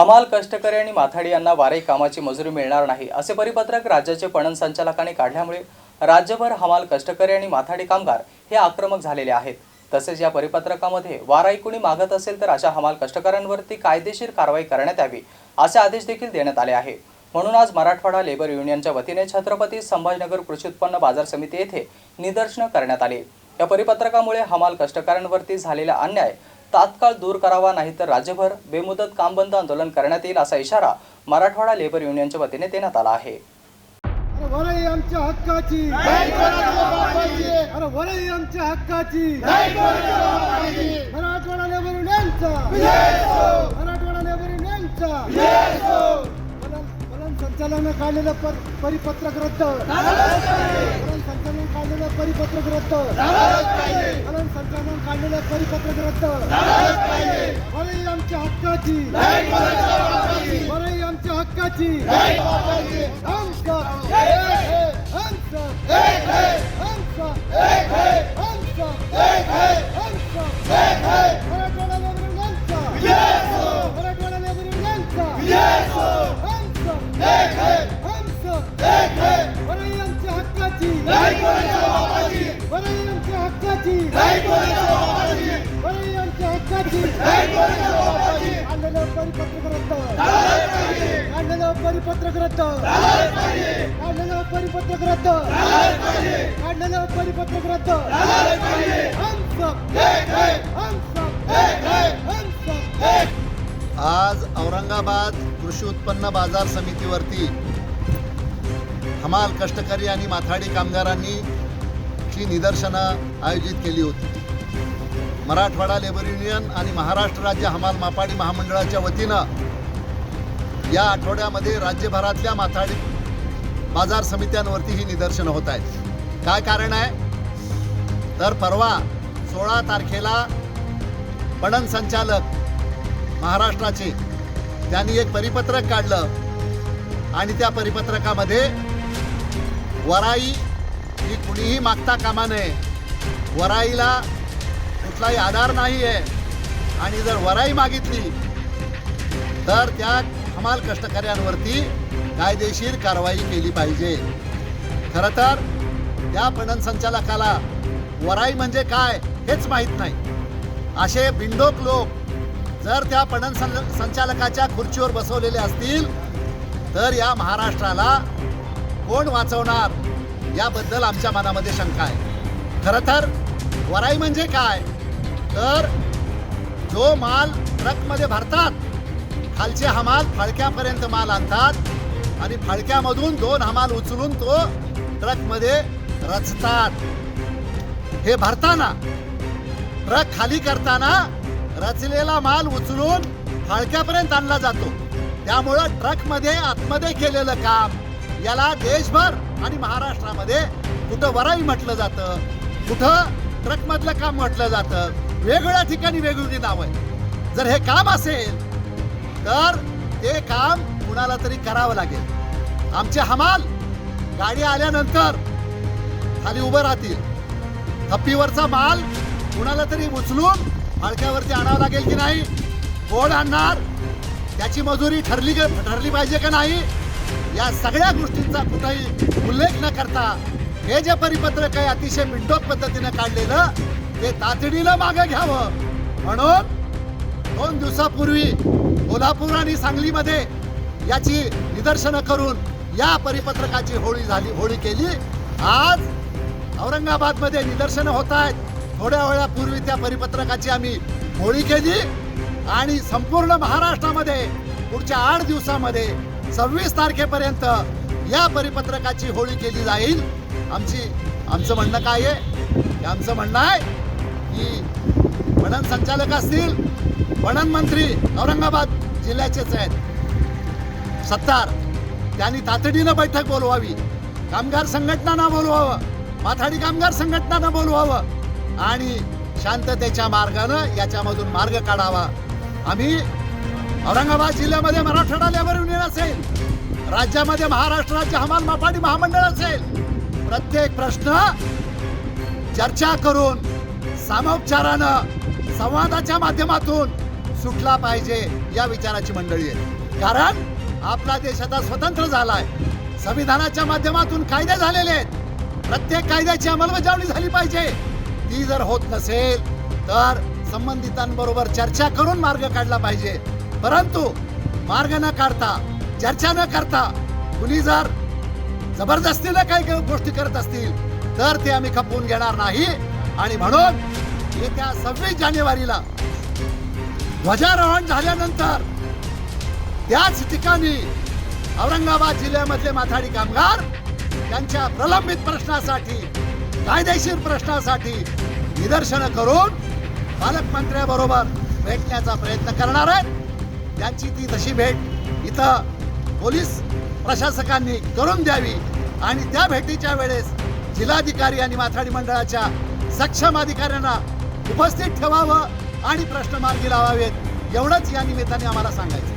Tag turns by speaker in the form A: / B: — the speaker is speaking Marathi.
A: हमाल कष्टकरी आणि माथाडी यांना वारे कामाची मजुरी मिळणार नाही असे परिपत्रक राज्याचे पणन संचालकांनी काढल्यामुळे राज्यभर हमाल कष्टकरी आणि माथाडी कामगार हे आक्रमक झालेले आहेत. तसेच या परिपत्रकामध्ये वाराई कुणी मागत असेल तर अशा हमाल कष्टकऱ्यांवरती कायदेशीर कारवाई करण्यात यावी असे आदेश देखील देण्यात आले आहे. म्हणून आज मराठवाडा लेबर युनियनच्या वतीने छत्रपती संभाजीनगर कृषी उत्पन्न बाजार समिती येथे निदर्शनं करण्यात आली. या परिपत्रकामुळे हमाल कष्टकऱ्यांवरती झालेला अन्याय तात्काळ दूर करावा नाहीतर राज्यभर बेमुदत काम बंद आंदोलन करण्यात येईल असा इशारा मराठवाडा लेबर युनियनच्या वतीने देण्यात आला आहे.
B: अरे वरई आमच्या हक्काची. अरे वरई आमच्या हक्काची. मराठवाडा लेबर युनियनचा. पलन संचालनानं काढलेलं पर- परिपत्रक रद्द. पलन संचालन काढलेलं परिपत्रक रद्द. पलन संचालन काढलेलं परिपत्रक रद्द. वरई आमच्या हक्काची. वरई आमच्या हक्काची. Hands up! परिपत्रक रद्द काढलेलं परिपत्रक रद्द काढलेलं परिपत्रक रद्द काढलेलं परिपत्रक रद्द
C: आज औरंगाबाद कृषी उत्पन्न बाजार समितीवरती हमाल कष्टकरी आणि माथाडी कामगारांनी ची निदर्शनं आयोजित केली होती. मराठवाडा लेबर युनियन आणि महाराष्ट्र राज्य हमाल मापाडी महामंडळाच्या वतीनं या आठवड्यामध्ये राज्यभरातल्या माथाडी बाजार समित्यांवरती ही निदर्शनं होत आहेत. काय कारण आहे? तर परवा सोळा तारखेला पणन संचालक महाराष्ट्राचे त्यांनी एक परिपत्रक काढलं आणि त्या परिपत्रकामध्ये वराई ही कुणीही मागता कामा नये. वराईला कुठलाही आधार नाही आहे आणि जर वराई मागितली तर त्या हमाल कष्टकऱ्यांवरती कायदेशीर कारवाई केली पाहिजे. खरं तर त्या पणन संचालकाला वराई म्हणजे काय हेच माहीत नाही. असे बिंडोक लोक जर त्या पणन संचालकाच्या खुर्चीवर बसवलेले असतील तर या महाराष्ट्राला कोण वाचवणार याबद्दल आमच्या मनामध्ये शंका आहे. खरं तर वराई म्हणजे काय? तर जो माल ट्रकमध्ये भरतात खालचे हमाल फाळक्यापर्यंत माल आणतात आणि फाळक्यामधून दोन हमाल उचलून तो ट्रकमध्ये रचतात. हे भरताना ट्रक खाली करताना रचलेला माल उचलून फाळक्यापर्यंत आणला जातो. त्यामुळं ट्रकमध्ये आतमध्ये केलेलं काम याला देशभर आणि महाराष्ट्रामध्ये कुठं वराई म्हटलं जातं कुठं ट्रकमधलं काम म्हटलं जातं वेगवेगळ्या ठिकाणी वेगवेगळी नावं आहे जर हे काम असेल तर ते काम कुणाला तरी करावं लागेल. आमचे हमाल गाडी आल्यानंतर खाली उभं राहतील. थप्पीवरचा माल कुणाला तरी उचलून फाळक्यावरती आणावं लागेल की नाही? कोण आणणार? त्याची मजुरी ठरली ठरली पाहिजे का नाही? या सगळ्या गोष्टींचा कुठेही उल्लेख न करता हे जे परिपत्रक आहे अतिशय बिंडोक पद्धतीनं काढलेलं ते तातडीनं मागे घ्यावं. म्हणून दोन दिवसापूर्वी कोल्हापूर आणि सांगलीमध्ये याची निदर्शनं करून या परिपत्रकाची होळी झाली होळी केली. आज औरंगाबादमध्ये निदर्शनं होत आहेत. थोड्या वेळापूर्वी त्या परिपत्रकाची आम्ही होळी केली आणि संपूर्ण महाराष्ट्रामध्ये पुढच्या आठ दिवसामध्ये सव्वीस तारखेपर्यंत या परिपत्रकाची होळी केली जाईल. आमची आमचं म्हणणं काय आहे? आमचं म्हणणं आहे की वनन संचालक असतील वनन मंत्री औरंगाबाद जिल्ह्याचेच आहेत. सत्तार त्यांनी तातडीनं बैठक बोलवावी. कामगार संघटनांना बोलवावं. माथाडी कामगार संघटनांना बोलवावं. आणि शांततेच्या मार्गानं याच्यामधून मार्ग काढावा. आम्ही औरंगाबाद जिल्ह्यामध्ये मराठवाडा लेबर युनियन असेल. राज्यामध्ये महाराष्ट्र राज्य हमाल मापाडी महामंडळ असेल. प्रत्येक प्रश्न चर्चा करून सामोपचारानं संवादाच्या माध्यमातून सुटला पाहिजे या विचाराची मंडळी आहे. कारण आपला देश आता स्वतंत्र झालाय. संविधानाच्या माध्यमातून कायदे झालेले आहेत. प्रत्येक कायद्याची अंमलबजावणी झाली पाहिजे. ती जर होत नसेल तर संबंधितांबरोबर चर्चा करून मार्ग काढला पाहिजे. परंतु मार्ग न काढता चर्चा न करता कुणी जर जबरदस्तीनं काही गोष्टी करत असतील तर ते आम्ही खपवून घेणार नाही. आणि म्हणून येत्या सव्वीस जानेवारीला ध्वजारोहण झाल्यानंतर त्याच ठिकाणी औरंगाबाद जिल्ह्यामधले माथाडी कामगार त्यांच्या प्रलंबित प्रश्नासाठी कायदेशीर प्रश्नासाठी निदर्शनं करून पालकमंत्र्याबरोबर भेटण्याचा प्रयत्न करणार आहेत. त्यांची ती तशी भेट इथं पोलीस प्रशासकांनी करून द्यावी आणि त्या भेटीच्या वेळेस जिल्हाधिकारी आणि माथाडी मंडळाच्या सक्षम अधिकाऱ्यांना उपस्थित ठेवावं आणि प्रश्न मार्गी लावावेत. एवढंच या निमित्ताने आम्हाला सांगायचं.